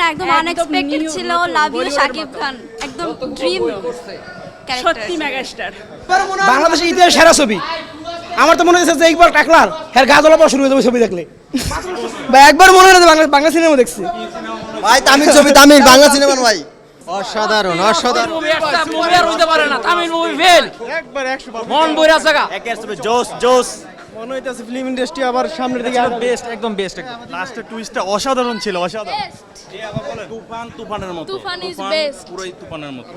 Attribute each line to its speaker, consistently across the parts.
Speaker 1: না একদম আনএক্সপেক্টেড ছিল লাভ ইউ শাকিব খান একদম ড্রিম
Speaker 2: সত্যি মেগাস্টার
Speaker 3: বাংলাদেশের ইতিহাস সেরা ছবি। আমার তো মনে হচ্ছে যে একবার টাকলার হ্যাঁ গা জ্বলা পড়া শুরু হয়ে যাবে ছবি দেখলে। ভাই একবার মনে হয় বাংলা বাংলা সিনেমা দেখছি।
Speaker 4: ভাই তামিল ছবি তামিল বাংলা সিনেমা ভাই অসাধারণ অসাধারণ।
Speaker 5: মুভি একটা মুভি আর হইতে পারে না তামিল মুভি ফেল
Speaker 3: একবার একশো
Speaker 5: মন বইরা জায়গা
Speaker 4: জোস জোস
Speaker 3: মনে হইতেছে ফিল্ম ইন্ডাস্ট্রি আবার সামনের দিকে
Speaker 5: বেস্ট একদম বেস্ট একদম।
Speaker 6: লাস্টের টুইস্টটা অসাধারণ ছিল অসাধারণ।
Speaker 7: তুফান তুফানের মতো।
Speaker 1: তুফান is
Speaker 7: তুফান পুরোই তুফানের মতো।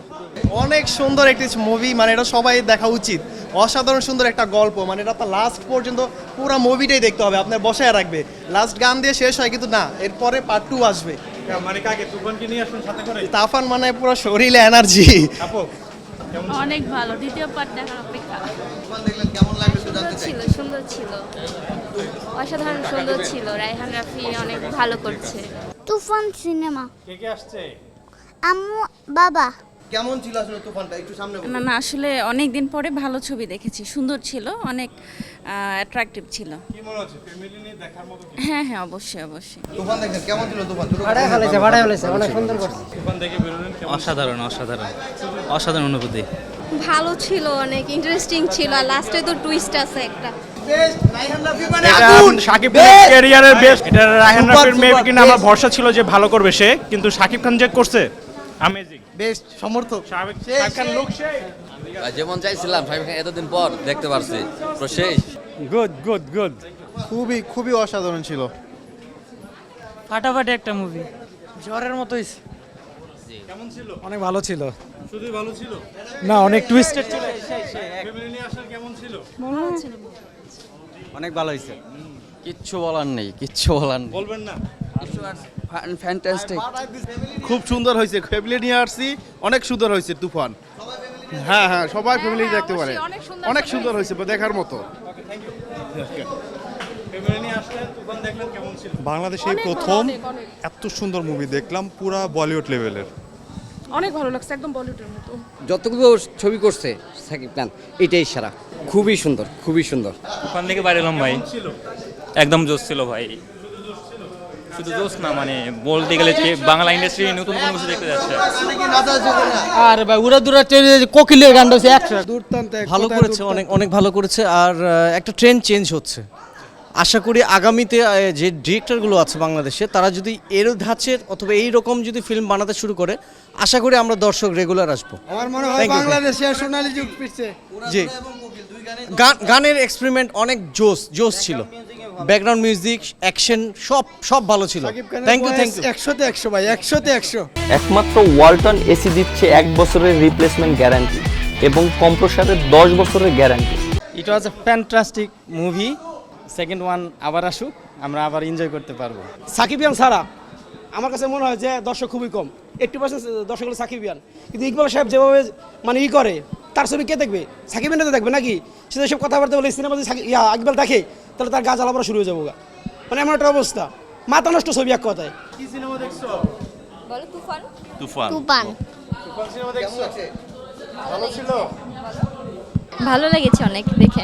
Speaker 4: অনেক সুন্দর একটি মুভি মানে এটা সবাই দেখা উচিত। অসাধারণ সুন্দর একটা গল্প মানে এটা আপনার লাস্ট পর্যন্ত পুরো মুভিটাই দেখতে হবে আপনার বসায় রাখবে। লাস্ট গান দিয়ে শেষ হয় কিন্তু না এরপরে পার্ট টু আসবে।
Speaker 6: মানে কাকে তুফানকে নিয়ে আসুন সাথে করে?
Speaker 4: তাফান মানে পুরো শরীরে এনার্জি
Speaker 6: আপু
Speaker 2: অনেক ভালো দ্বিতীয় পার্ট দেখার অপেক্ষা।
Speaker 4: কেমন
Speaker 1: সুন্দর ছিল সুন্দর ছিল। অসাধারণ সুন্দর ছিল রায়হান রাফি অনেক ভালো করছে।
Speaker 8: তুফান সিনেমা।
Speaker 6: কে কে আসছে?
Speaker 8: আম্মু বাবা।
Speaker 4: কেমন ছিল আসলে তুফানটা? একটু সামনে
Speaker 2: না না আসলে অনেক দিন পরে ভালো ছবি দেখেছি। সুন্দর ছিল অনেক অ্যাট্রাকটিভ ছিল।
Speaker 6: কি মনে হচ্ছে ফ্যামিলি নিয়ে দেখার মতো কি?
Speaker 2: হ্যাঁ হ্যাঁ অবশ্যই অবশ্যই।
Speaker 4: তুফান দেখেন কেমন ছিল তুফান?
Speaker 3: ভাড়ায় ফেলেছে ভাড়ায় ফেলেছে অনেক সুন্দর করছে।
Speaker 6: তুফান দেখে বেরোলেন কেমন?
Speaker 5: অসাধারণ অসাধারণ। অসাধারণ অনুভূতি।
Speaker 1: ভালো ছিল অনেক ইন্টারেস্টিং ছিল আর লাস্টে তো টুইস্ট আছে একটা।
Speaker 6: এটা শাকিব ক্যারিয়ারের বেস্ট এটা রায়হান রাফির মেবি কিনা আমার ভরসা ছিল যে ভালো করবে সে কিন্তু শাকিব খান যে করছে অ্যামেজিং
Speaker 4: বেস্ট সমর্থক।
Speaker 6: শাকিব খান লুক সেই।
Speaker 5: যেমন চাইছিলাম সাহেব এতদিন পর দেখতে পারছি। তো সেই
Speaker 6: গুড গুড গুড
Speaker 4: খুবই খুবই অসাধারণ ছিল।
Speaker 2: ফাটাফাটি একটা মুভি
Speaker 3: জ্বরের মতোই।
Speaker 6: কেমন ছিল?
Speaker 3: অনেক ভালো ছিল।
Speaker 6: শুধুই ভালো ছিল?
Speaker 3: না অনেক টুইস্টেড ছিল।
Speaker 6: ফ্যামিলি নিয়ে আসার কেমন ছিল?
Speaker 3: অনেক ভালো হয়েছে।
Speaker 5: কিচ্ছু বলার নেই কিচ্ছু বলার নেই।
Speaker 6: বলবেন না।
Speaker 5: ফ্যান্টাস্টিক
Speaker 7: খুব সুন্দর হয়েছে। ফ্যামিলি নিয়ে আসছি অনেক সুন্দর হয়েছে তুফান। হ্যাঁ হ্যাঁ সবাই ফ্যামিলি দেখতে পারে। অনেক সুন্দর হয়েছে দেখার মতো।
Speaker 6: ফ্যামিলি নিয়ে আসলেন তুফান দেখলেন কেমন ছিল?
Speaker 9: বাংলাদেশে প্রথম এত সুন্দর মুভি দেখলাম পুরা বলিউড লেভেলের
Speaker 2: অনেক ভালো লাগছে একদম বলিউডের মতো।
Speaker 5: যতগুলো ছবি করছে সাকিব খান এটাই সারা। খুবই সুন্দর খুবই সুন্দর।
Speaker 10: ওখান থেকে বাইরে এলাম ভাই।
Speaker 6: ছিল?
Speaker 10: একদম জোস ছিল ভাই। শুধু জোস না মানে বলতে গেলে যে বাংলা ইন্ডাস্ট্রি নতুন কোনো কিছু দেখতে যাচ্ছে।
Speaker 3: আর ভাই উড়া দুরা কোকিলের গানটা হচ্ছে একশো দুর্দান্ত
Speaker 11: ভালো করেছে অনেক অনেক ভালো করেছে আর একটা ট্রেন্ড চেঞ্জ হচ্ছে। আশা করি আগামীতে যে ডিরেক্টরগুলো আছে বাংলাদেশে তারা যদি এর ধাঁচের অথবা এই রকম যদি ফিল্ম বানাতে শুরু করে আশা করি আমরা দর্শক রেগুলার আসব।
Speaker 3: আমার মনে হয় বাংলাদেশে সোনালী যুগ ফিরছে।
Speaker 11: জি। গানের এক্সপেরিমেন্ট অনেক জোস জোস ছিল। ব্যাকগ্রাউন্ড মিউজিক অ্যাকশন সব সব ভালো ছিল। থ্যাংক ইউ থ্যাংক ইউ
Speaker 3: একশোতে একশো ভাই একশোতে একশো।
Speaker 5: একমাত্র ওয়ালটন এসি দিচ্ছে এক বছরের রিপ্লেসমেন্ট গ্যারান্টি এবং কম্প্রসারের দশ বছরের guarantee
Speaker 3: it was a fantastic movie second one আবার আসুক আমরা আবার এনজয় করতে পারব। সাকিবিয়ান ছাড়া আমার কাছে মনে হয় যে দর্শক খুবই কম। এইট্টি পার্সেন্ট দর্শক হলো সাকিবিয়ান কিন্তু ইকবাল সাহেব যেভাবে মানে ই করে তার ছবি কে দেখবে? সাকিবিয়ান তো দেখবে নাকি? সে সব কথাবার্তা বলে সিনেমা যদি ইয়া ইকবাল দেখে। তাহলে তার গাছ জ্বালাপড়া শুরু হয়ে যাব গা। মানে এমন একটা অবস্থা। মাথা নষ্ট ছবি এক কথায়।
Speaker 6: কি সিনেমা দেখছ?
Speaker 1: বলো তুফান।
Speaker 7: তুফান।
Speaker 8: তুফান।
Speaker 7: তুফান সিনেমা দেখছ? ভালো ছিল?
Speaker 1: ভালো লেগেছে অনেক দেখে।